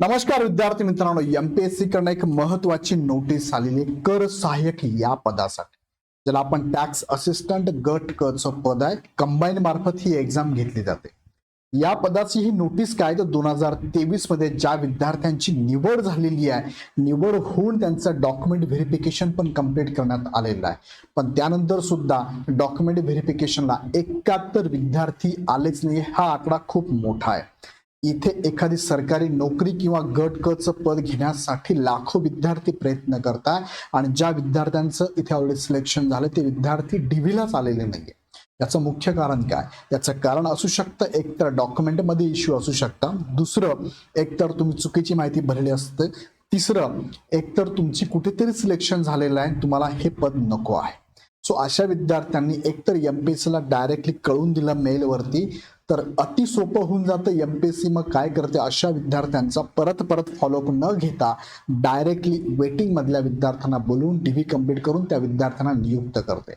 नमस्कार विद्यार्थी मित्रांनो एमपीएससी कडनं एक महत्वाची नोटीस आलेली कर सहाय्यक या पदासाठी. ज्याला आपण टॅक्स असिस्टंट गट क पद आहे कंबाईन मार्फत ही एक्झाम घेतली जाते. या पदाची ही नोटीस काय तर दोन हजार तेवीसमध्ये ज्या विद्यार्थ्यांची निवड झालेली आहे निवड होऊन त्यांचं डॉक्युमेंट व्हेरिफिकेशन पण कंप्लीट करण्यात आलेलं आहे. पण त्यानंतर सुद्धा डॉक्युमेंट व्हेरिफिकेशनला एकाहत्तर विद्यार्थी आलेच नाही हा आकडा खूप मोठा आहे. इथे एखादी सरकारी नोकरी किंवा गट कचं पद घेण्यासाठी लाखो विद्यार्थी प्रयत्न करताय आणि ज्या विद्यार्थ्यांचं इथे ऑलरेडी सिलेक्शन झालं ते विद्यार्थी डिव्हीलाच आलेले नाहीये. याचं मुख्य कारण काय? याचं कारण असू शकतं एकतर डॉक्युमेंटमध्ये इश्यू असू शकतं. दुसरं एकतर तुम्ही चुकीची माहिती भरली असते. तिसरं एकतर तुमची कुठेतरी सिलेक्शन झालेलं आहे तुम्हाला हे पद नको आहे. सो अशा विद्यार्थ्यांनी एकतर एमपीएससीला डायरेक्टली कळून दिलं मेलवरती तर अति सोपं होऊन जातं. एमपीएससी मग काय करते? अशा विद्यार्थ्यांचा परत परत फॉलोअप न घेता डायरेक्टली वेटिंग मधल्या विद्यार्थ्यांना बोलवून डीव्ही कंप्लीट करून त्या विद्यार्थ्यांना नियुक्त करते.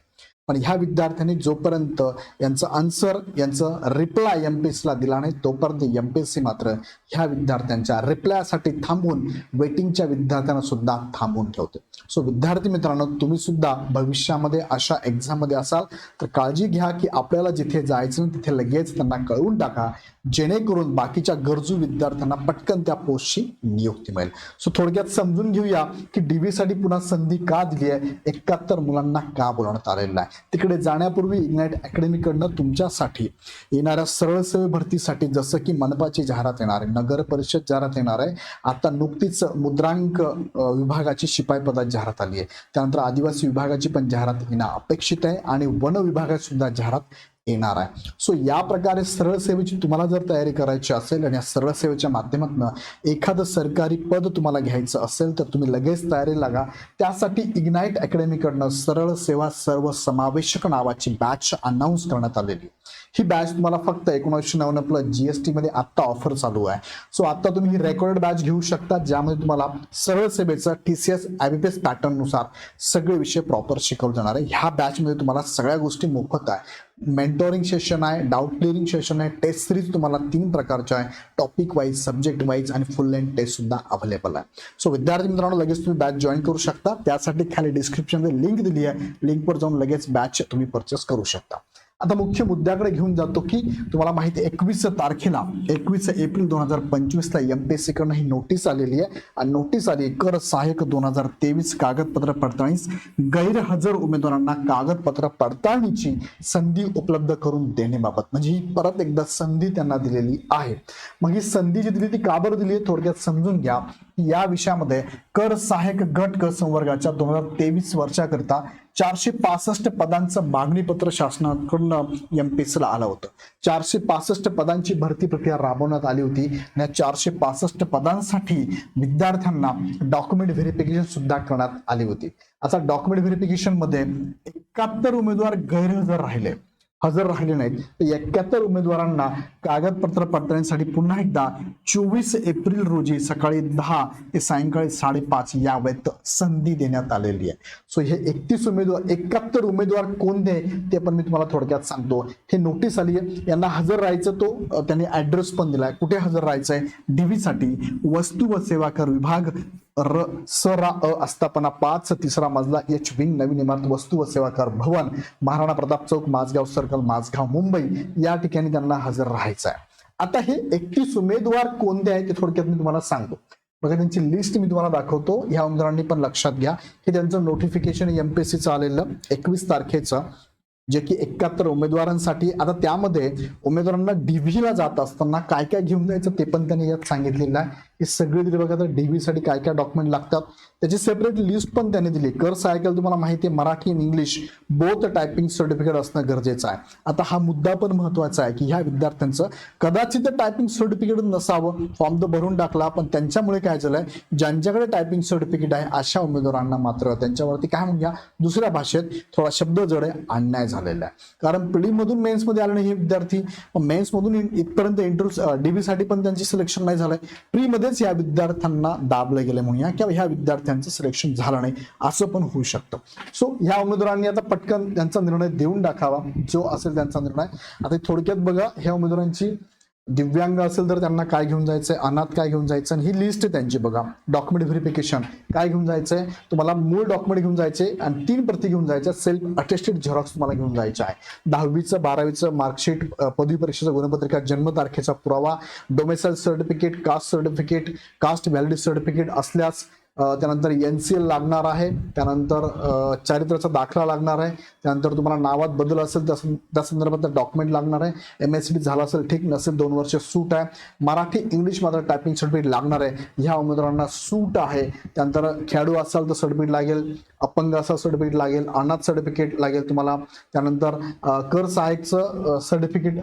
पण ह्या विद्यार्थ्यांनी जोपर्यंत यांचं आन्सर यांचं रिप्लाय एम पी एसला दिला नाही तोपर्यंत एम पी सी मात्र ह्या विद्यार्थ्यांच्या रिप्लायसाठी थांबून वेटिंगच्या विद्यार्थ्यांना सुद्धा थांबवून ठेवते. सो विद्यार्थी मित्रांनो तुम्ही सुद्धा भविष्यामध्ये अशा एक्झाममध्ये असाल तर काळजी घ्या की आपल्याला जिथे जायचं तिथे लगेच त्यांना कळवून टाका जेणेकरून बाकीच्या गरजू विद्यार्थ्यांना पटकन त्या पोस्टची नियुक्ती मिळेल. सो थोडक्यात समजून घेऊया की डीबीसाठी पुन्हा संधी का दिली आहे? एकाहत्तर मुलांना का बोलवण्यात आलेलं आहे तिकडे जाण्यापूर्वी इग्नाईट अकॅडमीकडनं तुमच्यासाठी येणाऱ्या सरळ सेवे भरतीसाठी जसं की मनपाची जाहिरात येणार आहे नगर परिषद जाहिरात येणार आहे आता नुकतीच मुद्रांक विभागाची शिपाई पदात जाहिरात आली आहे. त्यानंतर आदिवासी विभागाची पण जाहिरात येणं अपेक्षित आहे आणि वन विभागात सुद्धा जाहिरात येणार आहे. सो या प्रकारे सरळ सेवेची तुम्हाला जर तयारी करायची असेल आणि या सरळ सेवेच्या माध्यमातून एखादं सरकारी पद तुम्हाला घ्यायचं असेल तर तुम्ही लगेच तयारी लागा. त्यासाठी इग्नाईट अकॅडमीकडनं सरळ सेवा सर्व समावेशक नावाची बॅच अनाऊन्स करण्यात आलेली ही बॅच तुम्हाला फक्त एकोणीसशे नव्याण्णव प्लस जीएसटी मध्ये आत्ता ऑफर चालू आहे. सो आता तुम्ही ही रेकॉर्डेड बॅच घेऊ शकता ज्यामध्ये तुम्हाला सरळ सेवेचं टी सी एस पॅटर्न पॅटर्ननुसार सगळे विषय प्रॉपर शिकवले जाणार आहे. ह्या बॅचमध्ये तुम्हाला सगळ्या गोष्टी मोफत आहे. मेंटोरिंग सेशन आहे डाऊट क्लिअरिंग सेशन आहे टेस्ट सिरीज तुम्हाला तीन प्रकारच्या आहे. टॉपिक वाईज सब्जेक्ट वाईज आणि फुल लेंथ टेस्ट सुद्धा अवेलेबल आहे. सो विद्यार्थी मित्रांनो लगेच तुम्ही बॅच जॉईन करू शकता. त्यासाठी खाली डिस्क्रिप्शनमध्ये लिंक दिली आहे. लिंकवर जाऊन लगेच बॅच तुम्ही परचेस करू शकता. आता मुख्य मुद्द्याकडे घेऊन जातो की तुम्हाला माहिती एकवीस तारखेला एकवीस एप्रिल दोन हजार पंचवीसला एम पी एमपीएससी कडनं ही नोटीस आलेली आहे. आणि नोटीस आली कर सहाय्यक दोन हजार तेवीस कागदपत्र पडताळणीस गैरहजर उमेदवारांना कागदपत्र पडताळणीची संधी उपलब्ध करून देण्याबाबत. म्हणजे ही परत एकदा संधी त्यांना दिलेली आहे. मग ही संधी जी दिली ती का बरं दिली आहे? थोडक्यात समजून घ्या या विषयामध्ये कर सहाय्यक गट कर संवर्गाच्या दोन हजार तेवीस वर्षाकरिता चारशे पासष्ट पदांचं मागणी पत्र शासनाकडून ला आलं होतं. चारशे पासष्ट पदांची भरती प्रक्रिया राबवण्यात आली होती. आणि या चारशे पासष्ट पदांसाठी विद्यार्थ्यांना डॉक्युमेंट व्हेरिफिकेशन सुद्धा करण्यात आली होती. आता डॉक्युमेंट व्हेरिफिकेशनमध्ये एकाहत्तर उमेदवार गैरहजर राहिले. हजर राहिले नाहीत. तर एक्याहत्तर उमेदवारांना कागदपत्र पडताळणीसाठी पुन्हा एकदा चोवीस एप्रिल रोजी सकाळी दहा ते सायंकाळी साडेपाच या वेळेत संधी देण्यात आलेली आहे. सो हे एकतीस उमेदवार एकाहत्तर उमेदवार कोणते ते पण मी तुम्हाला थोडक्यात सांगतो. हे नोटीस आली आहे. यांना हजर राहायचं तो त्यांनी ऍड्रेस पण दिलाय. कुठे हजर राहायचंय? डीव्ही साठी वस्तू व सेवा कर विभाग र स रा अ आस्थापना पाच तिसरा मजला एच विंग नवीन इमारत वस्तू व सेवा कर भवन महाराणा प्रताप चौक माझगाव सर्कल माझगाव मुंबई या ठिकाणी त्यांना हजर राहायचं आहे. आता हे एकतीस उमेदवार कोणते आहेत ते थोडक्यात मी तुम्हाला सांगतो. बघा त्यांची लिस्ट मी तुम्हाला दाखवतो. ह्या उमेदवारांनी पण लक्षात घ्या. हे त्यांचं नोटिफिकेशन एमपीएससीचं आलेलं एकवीस तारखेचं जे की एकाहत्तर उमेदवारांसाठी. आता त्यामध्ये उमेदवारांना डीव्हीला जात असताना काय काय घेऊन जायचं ते पण त्यांनी यात सांगितलेलं आहे. की सगळे दिले बघा तर काय काय डॉक्युमेंट लागतात. त्याची सेपरेट लिस्ट पण त्यांनी दिली. कर सायकल तुम्हाला माहिती आहे मराठी आणि इंग्लिश बोथ टायपिंग सर्टिफिकेट असणं गरजेचं आहे. आता हा मुद्दा पण महत्त्वाचा आहे की ह्या विद्यार्थ्यांचं कदाचित टायपिंग सर्टिफिकेट नसावं फॉर्म तर भरून टाकला पण त्यांच्यामुळे काय झालंय ज्यांच्याकडे टायपिंग सर्टिफिकेट आहे अशा उमेदवारांना मात्र त्यांच्यावरती काय म्हणूया दुसऱ्या भाषेत थोडा शब्द जड आहे अन्याय झालेला आहे. कारण प्रिलिममधून मेन्समध्ये आले नाही हे विद्यार्थी. मेन्समधून इथपर्यंत इंटरव्ह्यू डीबीसाठी पण त्यांची सिलेक्शन नाही झालंय. प्रीमध्येच या विद्यार्थ्यांना दाबलं गेलं म्हणूया. किंवा ह्या विद्यार्थ्यांचं सिलेक्शन झालं नाही असं पण होऊ शकतं. सो ह्या उमेदवारांनी आता पटकन त्यांचा निर्णय देऊन टाकावा. जो असेल त्यांचा निर्णय. आता थोडक्यात बघा ह्या उमेदवारांची दिव्यांग असेल तर त्यांना काय घेऊन जायचंय? अनाथ काय घेऊन जायचं आणि ही लिस्ट आहे त्यांची बघा. डॉक्युमेंट व्हेरिफिकेशन काय घेऊन जायचंय? तुम्हाला मूळ डॉक्युमेंट घेऊन जायचे आणि तीन प्रती घेऊन जायच्या. सेल्फ अटेस्टेड झेरॉक्स तुम्हाला घेऊन जायचं आहे. दहावीचं बारावीचं मार्कशीट पदवी परीक्षेचं गुणपत्रिका जन्मतारखेचा पुरावा domicile certificate caste certificate caste validity certificate असल्यास त्यानंतर एन सी एल लागणार आहे. त्यानंतर चारित्र्याचा दाखला लागणार आहे. त्यानंतर तुम्हाला नावात बदल असेल त्या सं- त्या संदर्भात डॉक्युमेंट लागणार आहे. एम एस डी झाला असेल ठीक नसेल दोन वर्ष सूट आहे. मराठी इंग्लिश मात्र टायपिंग सर्टिफिकेट लागणार आहे. ह्या उमेदवारांना सूट आहे. त्यानंतर खेळाडू असाल तर सर्टिफिकेट लागेल. अपंग असाल सर्टिफिकेट लागेल. अनाथ सर्टिफिकेट लागेल तुम्हाला. त्यानंतर कर सहाय्यकचं सर्टिफिकेट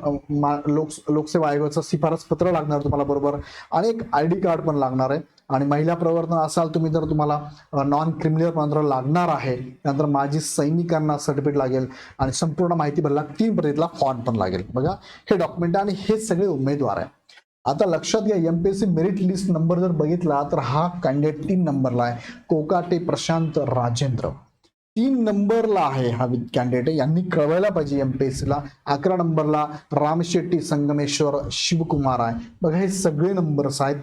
लोक लोकसेवा आयोगाचं शिफारस पत्र लागणार तुम्हाला बरोबर. आणि एक आय डी कार्ड पण लागणार आहे. आणि महिला प्रवर्तन असाल तुम्ही तर तुम्हाला नॉन क्रिमिनल मात्र लागणार आहे. त्यानंतर माजी सैनिकांना सर्टिफिकेट लागेल आणि संपूर्ण माहिती भरला तीन प्रतीतला फॉर्म पण लागेल. बघा हे डॉक्युमेंट आणि हे सगळे उमेदवार आहे. आता लक्षात घ्या एमपीएससी मेरिट लिस्ट नंबर जर बघितला तर हा कॅन्डिडेट तीन नंबरला आहे. कोकाटे प्रशांत राजेंद्र. तीन नंबरला आहे हा कॅन्डिडेट यांनी कळवायला पाहिजे एमपीएससी ला. अकरा नंबरला रामशेट्टी संगमेश्वर शिवकुमार आहे. बघा हे सगळे नंबर्स आहेत.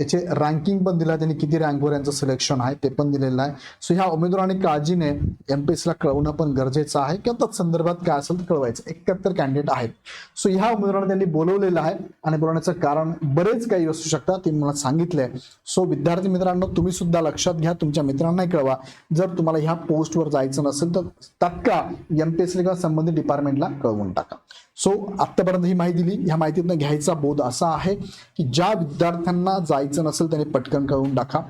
त्याचे रँकिंग पण दिलं आहे. त्यांनी किती रँकवर यांचं सिलेक्शन आहे ते पण दिलेलं आहे. सो ह्या उमेदवारांनी काळजीने एमपीएससीला कळवणं पण गरजेचं आहे किंवा संदर्भात काय असेल तर कळवायचं. एकाहत्तर कॅन्डिडेट आहेत. सो ह्या उमेदवारांना त्यांनी बोलवलेलं आहे आणि बोलवण्याचं कारण बरेच काही असू शकतात ते मला सांगितलंय. सो विद्यार्थी मित्रांनो तुम्ही सुद्धा लक्षात घ्या तुमच्या मित्रांनाही कळवा. जर तुम्हाला ह्या पोस्टवर जायचं नसेल तर तात्काळ एमपीएससी किंवा संबंधित डिपार्टमेंटला कळवून टाका. सो आत्तापर्यंत ही माहिती दिली. ह्या माहितीतनं घ्यायचा बोध असा आहे की ज्या विद्यार्थ्यांना जायचं नसेल त्याने पटकन कळवून टाका.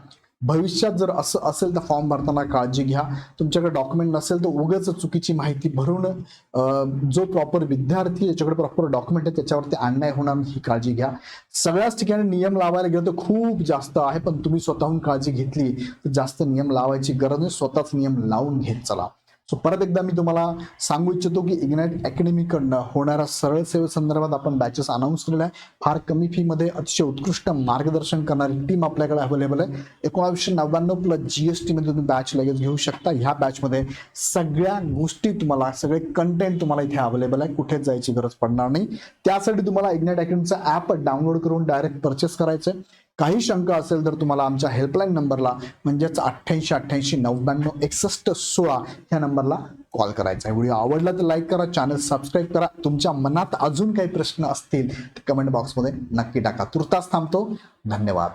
भविष्यात जर असं असेल तर फॉर्म भरताना काळजी घ्या. तुमच्याकडे डॉक्युमेंट नसेल तर उगाच चुकीची माहिती भरून जो प्रॉपर विद्यार्थी याच्याकडे प्रॉपर डॉक्युमेंट आहे त्याच्यावरती अन्याय होणार नाही ही काळजी घ्या. सगळ्याच ठिकाणी नियम लावायला गेलं तर खूप जास्त आहे पण तुम्ही स्वतःहून काळजी घेतली तर जास्त नियम लावायची गरज नाही. स्वतःच नियम लावून घेत चला. सो परत एकदा मी तुम्हाला सांगू इच्छितो की इग्नाइट अकॅडमीकडनं होणाऱ्या सरळ सेवेसंदर्भात आपण बॅचेस अनाऊन्स केलेल्या आहे फार कमी फीमध्ये अतिशय उत्कृष्ट मार्गदर्शन करणारी टीम आपल्याकडे अवेलेबल आहे. एकोणावीसशे नव्याण्णव प्लस जी एस टीमध्ये तुम्ही बॅच लगेच घेऊ शकता. ह्या बॅचमध्ये सगळ्या गोष्टी तुम्हाला सगळे कंटेंट तुम्हाला इथे अवेलेबल आहे. कुठेच जायची गरज पडणार नाही. त्यासाठी तुम्हाला इग्नाइट अकॅडमीचं ॲप डाउनलोड करून डायरेक्ट परचेस करायचं आहे काही शंका असेल तर तुम्हाला आमच्या हेल्पलाईन नंबरला म्हणजेच अठ्ठ्याऐंशी अठ्ठ्याऐंशी नव्याण्णव एकसष्ट सोळा ह्या नंबरला कॉल करायचा आहे. व्हिडिओ आवडला तर लाईक करा चॅनल सबस्क्राईब करा. तुमच्या मनात अजून काही प्रश्न असतील तर कमेंट बॉक्समध्ये नक्की टाका. तुर्तास थांबतो. धन्यवाद.